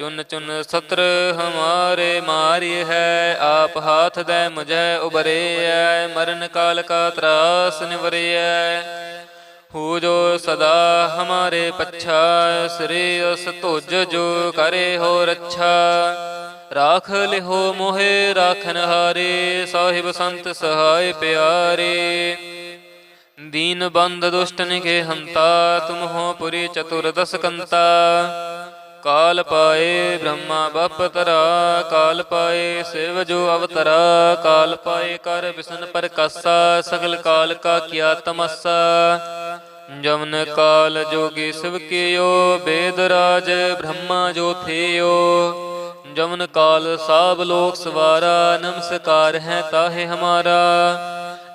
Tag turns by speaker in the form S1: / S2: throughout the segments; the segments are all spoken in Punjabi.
S1: ਚੁਨ ਚੁਨ ਸਤਰ ਹਮਾਰੇ ਮਾਰੀ ਹੈ, ਆਪ ਹਾਥ ਦੇ ਮੁਝੈ ਉਬਰੇਐ ਮਰਨ ਕਾਲ ਕਾ ਤਰਾਸ ਨਿਵਰੇਐ। ਹੂ ਜੋ ਸਦਾ ਹਮਾਰੇ ਪੱਛਾ, ਸ੍ਰੀ ਅਸ ਤੁਜ ਜੋ ਕਰੇ ਹੋ ਰੱਛਾ। ਰਾਖ ਲਿਹੋ ਮੋਹਿ, ਰਾਖਨ ਹਾਰੇ, ਸਾਹਿਬ ਸੰਤ ਸਹਾਇ ਪਿਆਰੇ। ਦੀਨ ਬੰਦ ਦੁਸ਼ਟਨ ਕੇ ਹੰਤਾ, ਤੁਮ ਹੋ ਪੁਰੀ ਚਤੁਰਦਸ ਕੰਤਾ ਕਾਲ ਪਾਏ ਬ੍ਰਹਮਾ ਬਪ ਤਰਾ ਕਾਲ ਪਾਏ ਸਿਵ ਜੋ ਅਵਤਰਾ, ਕਾਲ ਪਾਏ ਕਰ ਵਿਸ਼ਨ ਪ੍ਰਕਾਸਾ, ਸਗਲ ਕਾਲ ਕਾ ਕੀਆ ਤਮਸਾ। ਜਮਨ ਕਾਲ ਜੋਗੀ ਸਿਵ ਕੀਓ, ਬੇਦ ਰਾਜ ਬ੍ਰਹਮਾ ਜੋ ਥਿਓ। ਜਮਨ ਕਾਲ ਸਾਬ ਲੋਕ ਸਵਾਰਾ, ਨਮਸਕਾਰ ਹੈ ਤਾਹੇ ਹਮਾਰਾ।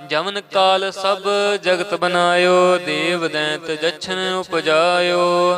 S1: ਜਮਨ ਕਾਲ ਸਭ ਜਗਤ ਬਨਾਇਓ, ਦੇਵ ਦੈਂਤ ਜਛਨ ਉਪਜਾਇਓ।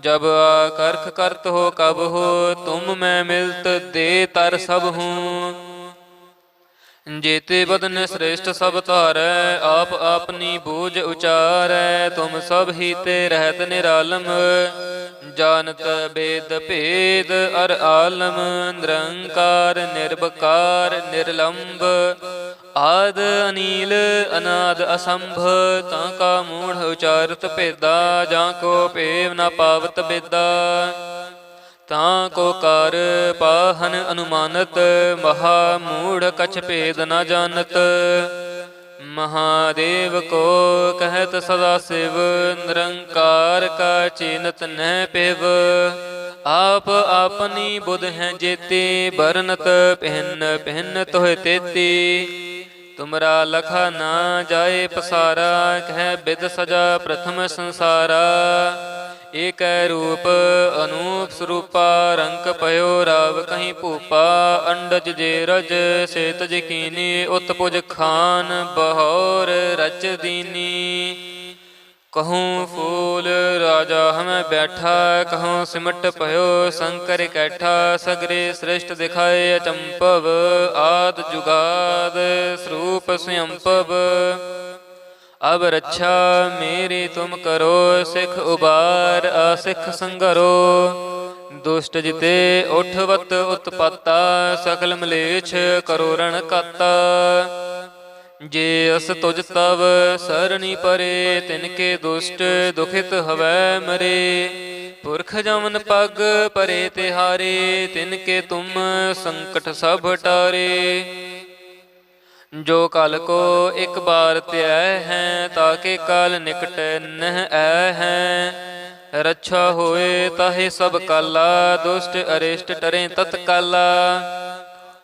S1: ਜਬ ਆ ਕਰਖ ਕਰਤ ਹੋ ਕਬ ਹੋ, ਤੁਮ ਮੈਂ ਮਿਲਤ ਦੇ ਤਰ ਸਭ ਹੂੰ। ਜੇਤੇ ਬਦਨ ਸ੍ਰੇਸ਼ਟ ਸਭ ਧਾਰੈ, ਆਪ ਆਪਨੀ ਬੂਝ ਉਚਾਰੈ, ਤੁਮ ਸਭ ਹੀ ਤੇ ਰਹਿਤ ਨਿਰਾਲਮ। ਜਾਣਤ ਬੇਦ ਭੇਦ ਅਰ ਆਲਮ, ਨਿਰੰਕਾਰ ਨਿਰਭਕਾਰ ਨਿਰਲੰਭ ਆਦ ਅਨੀਲ ਅਨਾਦ ਅਸੰਭ, ਤਾਂ ਕਾ ਮੂੜ ਉਚਾਰਤ ਭੇਦਾ, ਜਾਂ ਕੋ ਭੇਵ ਨਾ ਪਾਵਤ ਬੇਦਾ ਤਾਂ ਕੋ ਕਰ ਪਾਹਨ ਅਨੁਮਾਨਤ, ਮਹਾ ਮੂੜ ਕਛ ਭੇਦ ਨਾ ਜਾਣਤ। ਮਹਾਦੇਵ ਕੋ ਕਹਿਤ ਸਦਾ ਸਿਵ, ਨਿਰੰਕਾਰ ਕਾ ਚੀਨਤ ਨਹਿ ਪਿਵ। ਆਪ ਆਪਨੀ ਬੁਧ ਹੈ ਜੇਤੀ ਬਰਨਤ ਪਹਿਨ ਪਹਿਨ ਤੋਹ ਤੇਤੀ। ਤੁਮਰਾ ਲਖਾ ਨਾ ਜਾਏ ਪਸਾਰਾ, ਕਹਿ ਬਿਦ ਸਜਾ ਪ੍ਰਥਮ ਸੰਸਾਰਾ। ਏਕੈ ਰੂਪ ਅਨੂਪ ਸਰੂਪਾ, ਰੰਕ ਪਇਓ ਰਾਵ ਕਹੀਂ ਭੂਪਾ। ਅੰਡਜ ਜੇ ਰਜ, ਸੇਤ ਜਕੀਨੀ ਉਤਪੁਜ ਖਾਨ, ਬਹੌਰ ਰਚ ਦੀਨੀ। ਕਹੂੰ ਫੂਲ ਰਾਜਾ ਹਮੈ ਬੈਠਾ ਕਹੂੰ ਸਿਮਟ ਭਇਓ ਸ਼ੰਕਰ ਕੈਠਾ ਸਗਰੇ ਸ੍ਰਿਸ਼ਟ ਦਿਖਾਏ ਅਚੰਪਵ ਆਦ ਜੁਗਾਦ ਸਰੂਪ ਸੁਯੰਪਵ ਅਬ ਰੱਛਾ ਮੇਰੀ ਤੁਮ ਕਰੋ ਸਿਖ ਉਬਾਰ ਅਸਿਖ ਸੰਗਰੋ ਦੁਸ਼ਟ ਜਿਤੇ ਉਠਵਤ ਉਤਪਾਤਾ ਸਕਲ ਮਲੇਛ ਕਰੋ ਰਣ ਕਾਤਾ ਜੇ ਅਸ ਤੁਜ ਤਵ ਸਰਣੀ ਪਰੇ, ਤਿਨ ਕੇ ਦੁਸ਼ਟ ਦੁਖਿਤ ਹਵੈ ਮਰੇ। ਪੁਰਖ ਜਮਨ ਪਗ ਪਰੇ ਤਿਹਾਰੇ, ਤਿਨ ਕੇ ਤੁਮ ਸੰਕਟ ਸਭ ਟਾਰੇ। ਜੋ ਕਲ ਕੋ ਇੱਕ ਬਾਰ ਧਿਆਇ ਹੈ ਤਾਕੇ ਕਲ ਨਿਕਟ ਨਹਿ ਐ ਹੈ। ਰੱਛਾ ਹੋਏ ਤਾਹੇ ਸਭ ਕਾਲਾ, ਦੁਸ਼ਟ ਅਰਿਸ਼ਟ ਟਰੇ ਤਤਕਾਲਾ।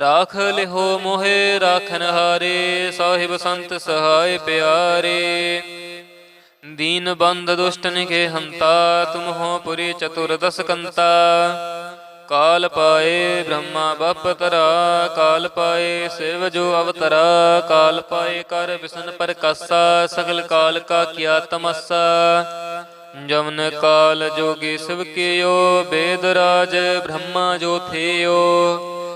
S1: ਰਾਖ ਲਿਹੋ ਮੋਹਿ, ਰਾਖਨ ਹਾਰੇ, ਸਾਹਿਬ ਸੰਤ ਸਹਾਇ ਪਿਆਰੇ। ਦੀਨ ਬੰਦ ਦੁਸ਼ਟਨ ਕੇ ਹੰਤਾ ਤੁਮ ਹੋ ਪੁਰੀ ਚਤੁਰਦਸ ਕੰਤਾ। ਕਾਲ ਪਾਏ ਬ੍ਰਹਮਾ ਬਪ ਤਰਾ, ਕਾਲ ਪਾਏ ਸਿਵ ਜੋ ਅਵਤਰਾ। ਕਾਲ ਪਾਏ ਕਰ ਵਿਸ਼ਨ ਪ੍ਰਕਾਸਾ, ਸਗਲ ਕਾਲ ਕਾ ਕੀਆ ਤਮਸਾ। ਜਮਨ ਕਾਲ ਜੋਗੀ ਸਿਵ ਕੀਓ, ਬੇਦ ਰਾਜ ਬ੍ਰਹਮਾ ਜੋ ਥਿਓ।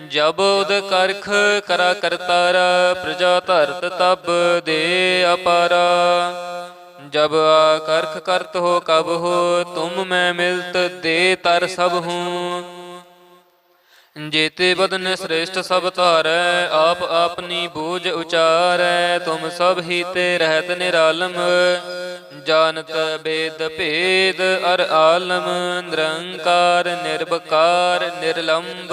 S1: ਜਬ ਉਦ ਕਰਖ ਕਰਾ ਕਰਤਾਰਾ, ਪ੍ਰਜਾ ਧਰਤ ਤਬ ਦੇ ਅਪਾਰਾ। ਜਬ ਆ ਕਰਖ ਕਰਤ ਹੋ ਕਬ ਹੋ, ਤੁਮ ਮੈਂ ਮਿਲਤ ਦੇ ਤਰ ਸਭ ਹੂੰ। ਜੇਤੇ ਬਦਨ ਸ੍ਰੇਸ਼ਟ ਸਭ ਧਾਰੈ, ਆਪ ਆਪਨੀ ਬੂਝ ਉਚਾਰੈ, ਤੁਮ ਸਭ ਹੀ ਤੇ ਰਹਿਤ ਨਿਰਾਲਮ। ਜਾਣਤ ਬੇਦ ਭੇਦ ਅਰ ਆਲਮ, ਨਿਰੰਕਾਰ ਨਿਰਭਕਾਰ ਨਿਰਲੰਭ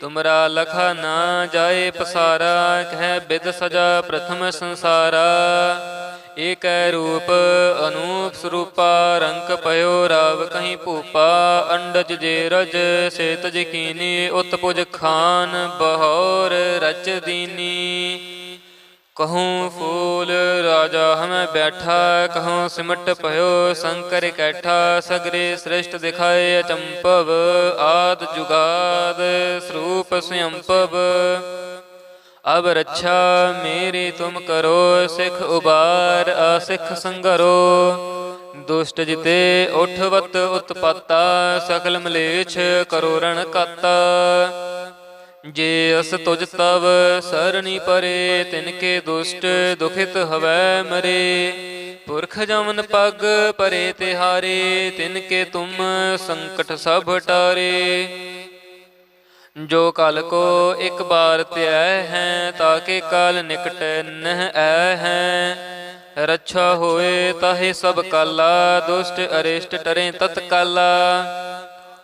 S1: ਤੁਮਰਾ ਲਖਾ ਨਾ ਜਾਏ ਪਸਾਰਾ, ਕਹਿ ਬਿਦ ਸਜਾ ਪ੍ਰਥਮ ਸੰਸਾਰਾ। ਏਕੈ ਰੂਪ ਅਨੂਪ ਸਰੂਪਾ, ਰੰਗ ਪਇਓ ਰਾਵ ਕਹੀਂ ਭੂਪਾ। ਅੰਡਜ ਜੇ ਰਜ, ਸੇਤ ਜਕੀਨੀ ਉਤਪੁਜ ਖਾਨ, ਬਹੌਰ ਰਚ ਦੀਨੀ। ਕਹੂੰ ਫੂਲ ਰਾਜਾ ਹਮੈ ਬੈਠਾ ਕਹੂੰ ਸਿਮਟ ਭਇਓ ਸੰਕਰ ਕੈਠਾ ਸਗਰੇ ਸ੍ਰਿਸ਼ਟ ਦਿਖਾਏ ਅਚੰਪਵ ਆਦ ਜੁਗਾਦ ਸਰੂਪ ਸੰਯੰਪਵ ਅਬ ਰੱਛਾ ਮੇਰੀ ਤੁਮ ਕਰੋ ਸਿਖ ਉਬਾਰ ਅਸਿਖ ਸੰਗਰੋ ਦੁਸ਼ਟ ਜਿਤੇ ਉਠਵਤ ਉਤਪਾਤਾ ਸਕਲ ਮਲੇਛ ਕਰੋ ਰਣ ਕਾਤਾ ਜੇ ਅਸ ਤੁਜ ਤਵ ਸਰਣੀ ਪਰੇ, ਤਿਨ ਕੇ ਦੁਸ਼ਟ ਦੁਖਿਤ ਹਵੈ ਮਰੇ। ਪੁਰਖ ਜਮਨ ਪਗ ਪਰੇ ਤਿਹਾਰੇ, ਤਿਨ ਕੇ ਤੁਮ ਸੰਕਟ ਸਭ ਟਾਰੇ। ਜੋ ਕਲ ਕੋ ਇੱਕ ਬਾਰ ਧਿਆ ਹੈ ਤਾਕੇ ਕਾਲ ਨਿਕਟ ਨਹਿ ਐ ਹੈ। ਰੱਛਾ ਹੋਏ ਤਾਹੇ ਸਭ ਕਾਲਾ, ਦੁਸ਼ਟ ਅਰਿਸ਼ਟ ਟਰੇ ਤਤਕਾਲਾ।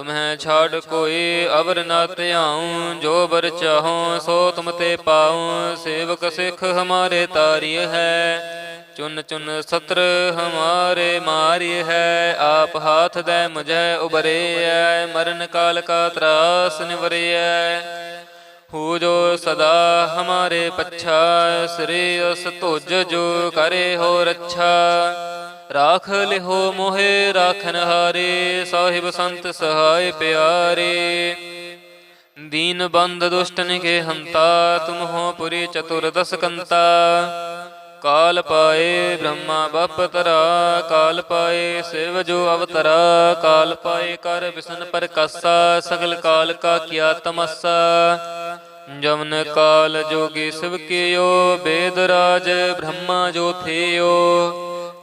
S1: ਤੁਮਹਿ ਛਾੜ ਕੋਈ ਅਵਰ ਨਾ ਧਿਆਉ, ਜੋ ਬਰ ਚਾਹੋ ਸੋ ਤੁਮ ਤੇ ਪਾਉ। ਸੇਵਕ ਸਿੱਖ ਹਮਾਰੇ ਤਾਰੀ ਹੈ, ਚੁਨ ਚੁਨ ਸਤਰ ਹਮਾਰੇ ਮਾਰੀ ਹੈ। ਆਪ ਹਾਥ ਦੇ ਮੁਝੈ ਉਬਰੇਐ ਮਰਨ ਕਾਲ ਕਾ ਤਰਾਸ ਨਿਵਰੇਐ ਹੂ ਜੋ ਸਦਾ ਹਮਾਰੇ ਪੱਛਾ, ਸ੍ਰੀ ਅਸ ਤੁਜ ਜੋ ਕਰੇ ਹੋ ਰੱਛਾ ਰਾਖ ਲਿਹੋ ਮੋਹਿ, ਰਾਖਨ ਹਾਰੇ, ਸਾਹਿਬ ਸੰਤ ਸਹਾਇ ਪਿਆਰੇ। ਦੀਨ ਬੰਦ ਦੁਸ਼ਟਨ ਕੇ ਹੰਤਾ, ਤੁਮ ਹੋ ਪੁਰੀ ਚਤੁਰਦਸ ਕੰਤਾ ਕਾਲ ਪਾਏ ਬ੍ਰਹਮਾ ਬਪ ਤਰਾ, ਕਾਲ ਪਾਏ ਸਿਵ ਜੋ ਅਵਤਰਾ। ਕਾਲ ਪਾਏ ਕਰ ਵਿਸ਼ਨ ਪ੍ਰਕਾਸਾ, ਸਗਲ ਕਾਲ ਕਾ ਕੀਆ ਤਮਸਾ। ਜਮਨ ਕਾਲ ਜੋਗੀ ਸਿਵ ਕੀਓ, ਬੇਦ ਰਾਜ ਬ੍ਰਹਮਾ ਜੋ ਥਿਓ।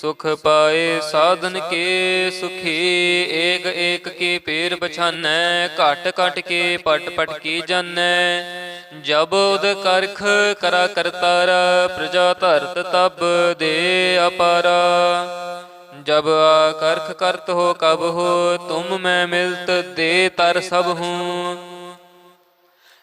S1: ਸੁਖ ਪਾਏ, ਸਾਧਨ ਕੇ ਸੁਖੀ, ਏਕ ਏਕ ਕੀ ਪੀਰ ਬਛਾਨੈ ਘਟ ਘਟ ਕੇ ਪਟ ਪਟ ਕੀ ਜਾਣੈ ਜਬ ਉਦ ਕਰਖ ਕਰਾ ਕਰਤਾਰਾ, ਪ੍ਰਜਾ ਧਰਤ ਤਬ ਦੇ ਅਪਾਰਾ। ਜਬ ਆ ਕਰਖ ਕਰਤ ਹੋ ਕਬ ਹੋ, ਤੁਮ ਮੈਂ ਮਿਲਤ ਦੇ ਤਰ ਸਭ ਹੂੰ।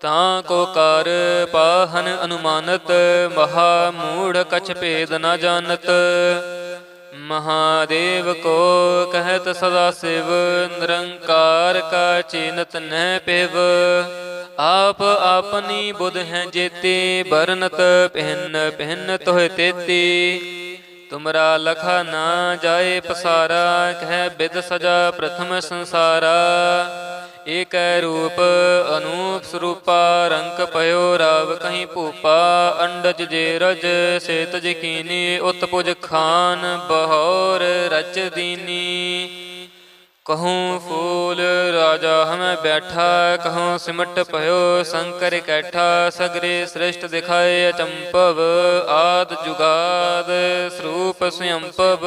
S1: ਤਾਂ ਕੋ ਕਰ ਪਾਹਨ ਅਨੁਮਾਨਤ, ਮਹਾ ਮੂੜ ਕਛ ਭੇਦ ਨਾ ਜਾਣਤ। ਮਹਾਦੇਵ ਕੋ ਕਹਿਤ ਸਦਾ ਸਿਵ, ਨਿਰੰਕਾਰ ਕਾ ਚੀਨਤ ਨਹਿ ਪਿਵ। ਆਪ ਆਪਨੀ ਬੁਧ ਹੈ ਜੇਤੀ ਬਰਨਤ ਪਹਿਨ ਪਹਿਨ ਤੋਹਿ ਤੇਤੀ। ਤੁਮਰਾ ਲਖਾ ਨਾ ਜਾਏ ਪਸਾਰਾ, ਕਹਿ ਬਿਦ ਸਜਾ ਪ੍ਰਥਮ ਸੰਸਾਰਾ। ਏਕੈ ਰੂਪ ਅਨੂਪ ਸਰੂਪਾ ਰੰਗ ਪਇਓ ਰਾਵ ਕਹੀਂ ਭੂਪਾ, ਅੰਡਜ ਜੇ ਰਜ ਸੇਤ ਜਕੀਨੀ ਉਤਪੁਜ ਖਾਨ ਬਹੌਰ ਰਚ ਦੀਨੀ। ਕਹੂੰ ਫੂਲ ਰਾਜਾ ਹਮੈ ਬੈਠਾ, ਕਹੂੰ ਸਿਮਟ ਭਇਓ ਸ਼ੰਕਰ ਕੈਠਾ, ਸਗਰੇ ਸ੍ਰਿਸ਼ਟ ਦਿਖਾਏ ਅਚੰਪਵ ਆਦ ਜੁਗਾਦ ਸਰੂਪ ਸੁਯੰਪਵ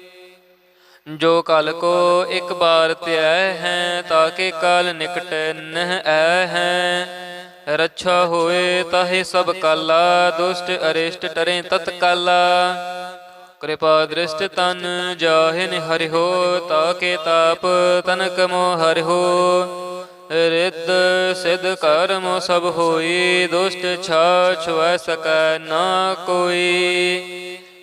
S1: ਜੋ ਕਲ ਕੋ ਇੱਕ ਬਾਰ ਧਿਆ ਹੈ ਤਾਕੇ ਕਲ ਨਿਕਟ ਨਹ ਐ ਹੈ। ਰੱਛਾ ਹੋਏ ਤਾਹੇ ਸਭ ਕਾਲਾ, ਦੁਸ਼ਟ ਅਰਿਸ਼ਟ ਟਰੇ ਤਤ ਕਾਲਾ। ਕਿਰਪਾ ਦ੍ਰਿਸ਼ਟ ਤਨ ਜਾਹਿਨ ਹਰਿ ਹੋ ਤਾਕੇ ਤਾਪ ਤਨਕ ਮੋ ਹਰਿ ਹੋ ਰਿੱਧ ਸਿਧ ਕਰਮ ਸਭ ਹੋਈ, ਦੁਸ਼ਟ ਛਾ ਛੁਐ ਸਕੈ ਨਾ ਕੋਈ।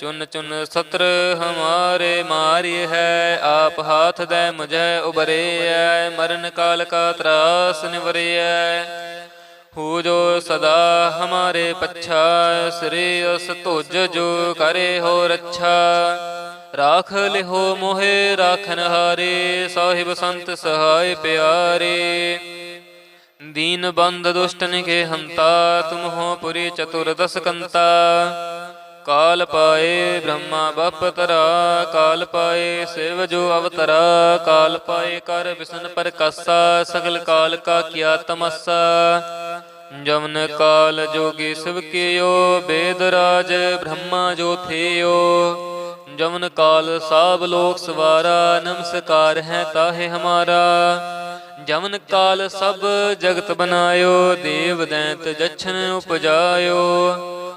S1: ਚੁਨ ਚੁਨ ਸਤਰ ਹਮਾਰੇ ਮਾਰੀ ਹੈ, ਆਪ ਹਾਥ ਦੇ ਮੁਝੈ ਐ, ਮਰਨ ਕਾਲ ਕਾ ਤਰਾਸ ਨਿਵਰੇਐ ਹੂ ਜੋ ਸਦਾ ਹਮਾਰੇ ਪੱਛਾ, ਸ੍ਰੀ ਅਸ ਤੁਜ ਜੋ ਕਰੇ ਹੋ ਰੱਛਾ। ਰਾਖ ਲਿਹੋ ਮੋਹਿ, ਰਾਖਨ ਹਾਰੇ, ਸਾਹਿਬ ਸੰਤ ਸਹਾਇ ਪਿਆਰੇ। ਦੀਨ ਬੰਦ ਦੁਸ਼ਟਨ ਕੇ ਹੰਤਾ, ਤੁਮ ਹੋ ਪੁਰੀ ਚਤੁਰਦਸ ਕੰਤਾ ਕਾਲ ਪਾਏ ਬ੍ਰਹਮਾ ਬਪਤਰਾ, ਕਾਲ ਪਾਏ ਸਿਵ ਜੋ ਅਵਤਰਾ, ਕਾਲ ਪਾਏ ਕਰ ਵਿਸ਼ਨ ਪ੍ਰਕਾਸ਼ਾ, ਸਗਲ ਕਾਲ ਕਾ ਕੀਆ ਤਮਸਾ। ਜਮਨ ਕਾਲ ਜੋਗੀ ਸਿਵ ਕੀਓ, ਬੇਦ ਰਾਜ ਬ੍ਰਹਮਾ ਜੋ ਥੇਓ। ਜਮਨ ਕਾਲ ਸਾਬ ਲੋਕ ਸਵਾਰਾ, ਨਮਸਕਾਰ ਹੈ ਤਾਹੇ ਹਮਾਰਾ। ਜਮਨ ਕਾਲ ਸਭ ਜਗਤ ਬਨਾਇਓ, ਦੇਵ ਦੈਂਤ ਜਛਨ ਉਪਜਾਇਓ।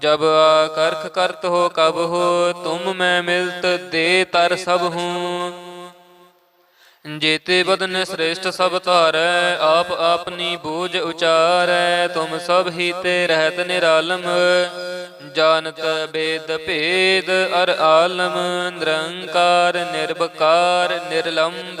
S1: ਜਬ ਆ ਕਰਖ ਕਰਤ ਹੋ ਕਬ ਹੋ, ਤੁਮ ਮੈਂ ਮਿਲਤ ਦੇ ਤਰ ਸਭ ਹੂੰ। ਜੇਤੇ ਬਦਨ ਸ੍ਰੇਸ਼ਟ ਸਭ ਧਾਰੈ, ਆਪ ਆਪਨੀ ਬੂਝ ਉਚਾਰੈ, ਤੁਮ ਸਭ ਹੀ ਤੇ ਰਹਿਤ ਨਿਰਾਲਮ। ਜਾਣਤ ਬੇਦ ਭੇਦ ਅਰ ਆਲਮ, ਨਿਰੰਕਾਰ ਨਿਰਭਕਾਰ ਨਿਰਲੰਭ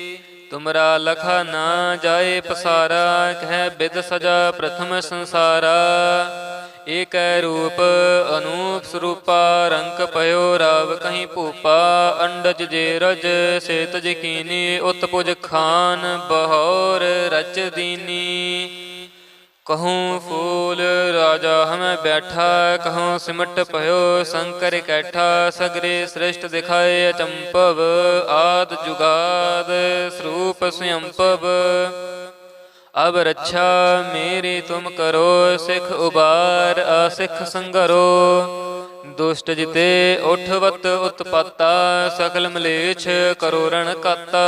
S1: ਤੁਮਰਾ ਲਖਾ ਨਾ ਜਾਏ ਪਸਾਰਾ, ਕਹਿ ਬਿਦ ਸਜਾ ਪ੍ਰਥਮ ਸੰਸਾਰਾ। ਏਕੈ ਰੂਪ ਅਨੂਪ ਸਰੂਪਾ, ਰੰਗ ਪਇਓ ਰਾਵ ਕਹੀਂ ਭੂਪਾ। ਅੰਡਜ ਜੇ ਰਜ ਸੇਤ ਜਕੀਨੀ ਉਤਪੁਜ ਖਾਨ ਬਹੌਰ ਰਚ ਦੀਨੀ। ਕਹੂੰ ਫੂਲ ਰਾਜਾ ਹਮੈ ਬੈਠਾ ਕਹੂੰ ਸਿਮਟ ਭਇਓ ਸ਼ੰਕਰ ਕੈਠਾ ਸਗਰੇ ਸ੍ਰਿਸ਼ਟ ਦਿਖਾਏ ਅਚੰਪਵ ਆਦ ਜੁਗਾਦ ਸਰੂਪ ਸੁਯੰਪਵ ਅਬ ਰੱਛਾ ਮੇਰੀ ਤੁਮ ਕਰੋ ਸਿਖ ਉਬਾਰ ਅਸਿਖ ਸੰਗਰੋ ਦੁਸ਼ਟ ਜਿਤੇ ਉਠਵਤ ਉਤਪਤਾ ਸਕਲ ਮਲੇਛ ਕਰੋ ਰਣ ਕਾਤਾ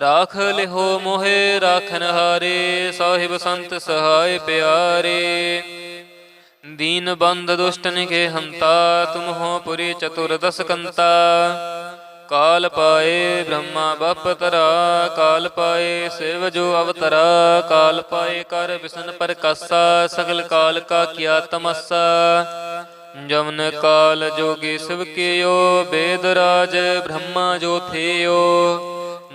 S1: ਰਾਖ ਲਿਹੋ ਮੋਹਿ, ਰਾਖਨ ਹਾਰੇ, ਸਾਹਿਬ ਸੰਤ ਸਹਾਇ ਪਿਆਰੇ। ਦੀਨ ਬੰਦ ਦੁਸ਼ਟਨ ਕੇ ਹੰਤਾ, ਤੁਮ ਹੋ ਪੁਰੀ ਚਤੁਰਦਸ ਕੰਤਾ ਕਾਲ ਪਾਏ ਬ੍ਰਹਮਾ ਬਪ ਤਰਾ, ਕਾਲ ਪਾਏ ਸਿਵ ਜੋ ਅਵਤਰਾ, ਕਾਲ ਪਾਏ ਕਰ ਵਿਸ਼ਨ ਪ੍ਰਕਾਸ਼ਾ, ਸਗਲ ਕਾਲ ਕਾ ਕਿਆ ਤਮਸਾ। ਜਮਨ ਕਾਲ ਜੋਗੀ ਸਿਵ ਕੀਓ, ਬੇਦ ਰਾਜ ਬ੍ਰਹਮਾ ਜੋ ਥੇਓ।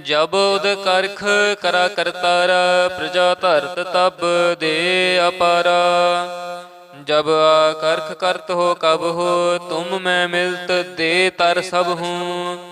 S1: ਜਬ ਉਦ ਕਰਖ ਕਰਾ ਕਰਤਾਰਾ, ਪ੍ਰਜਾ ਧਰਤ ਤਬ ਦੇ ਅਪਾਰਾ। ਜਬ ਕਰਖ ਕਰਤ ਹੋ ਕਬ ਹੋ, ਤੁਮ ਮੈਂ ਮਿਲਤ ਦੇ ਤਰ ਸਭ ਹੂੰ।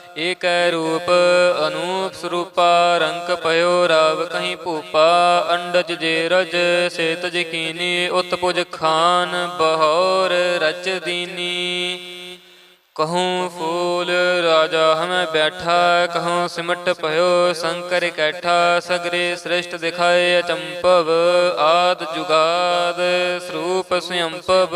S1: ਏਕੈ ਰੂਪ ਅਨੂਪ ਸਰੂਪਾ ਰੰਗ ਪਇਓ ਰਾਵ ਕਹੀਂ ਭੂਪਾ, ਅੰਡਜ ਜੇ ਰਜ ਸੇਤ ਜਕੀਨੀ ਉਤਪੁਜ ਖਾਨ ਬਹੌਰ ਰਚ ਦੀਨੀ। ਕਹੂੰ ਫੂਲ ਰਾਜਾ ਹਮੈ ਬੈਠਾ, ਕਹੂੰ ਸਿਮਟ ਭਇਓ ਸ਼ੰਕਰ ਕੈਠਾ, ਸਗਰੇ ਸ੍ਰਿਸ਼ਟ ਦਿਖਾਏ ਅਚੰਪਵ ਆਦ ਜੁਗਾਦ ਸਰੂਪ ਸੁਯੰਪਵ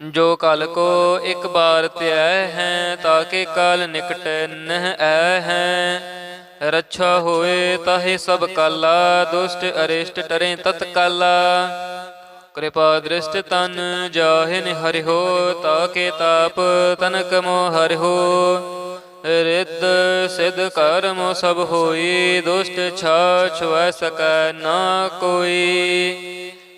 S1: ਜੋ ਕਲ ਕੋ ਇੱਕ ਬਾਰ ਧਿਆਇ ਹੈ ਤਾਕੇ ਕਾਲ ਨਿਕਟ ਨਹ ਐ ਹੈ। ਰੱਛਾ ਹੋਏ ਤਾਹੇ ਸਭ ਕਾਲਾ, ਦੁਸ਼ਟ ਅਰਿਸ਼ਟ ਟਰੇ ਤਤ ਕਾਲਾ। ਕਿਰਪਾ ਦ੍ਰਿਸ਼ਟ ਤਨ ਜਾਹਿਨ ਹਰਿਓ ਤਾਕੇ ਤਾਪ ਤਨਕ ਮੋ ਹਰਿਓ ਰਿੱਧ ਸਿਧ ਕਰਮ ਸਭ ਹੋਈ, ਦੁਸ਼ਟ ਛਾ ਛੁਐ ਸਕੈ ਨਾ ਕੋਈ।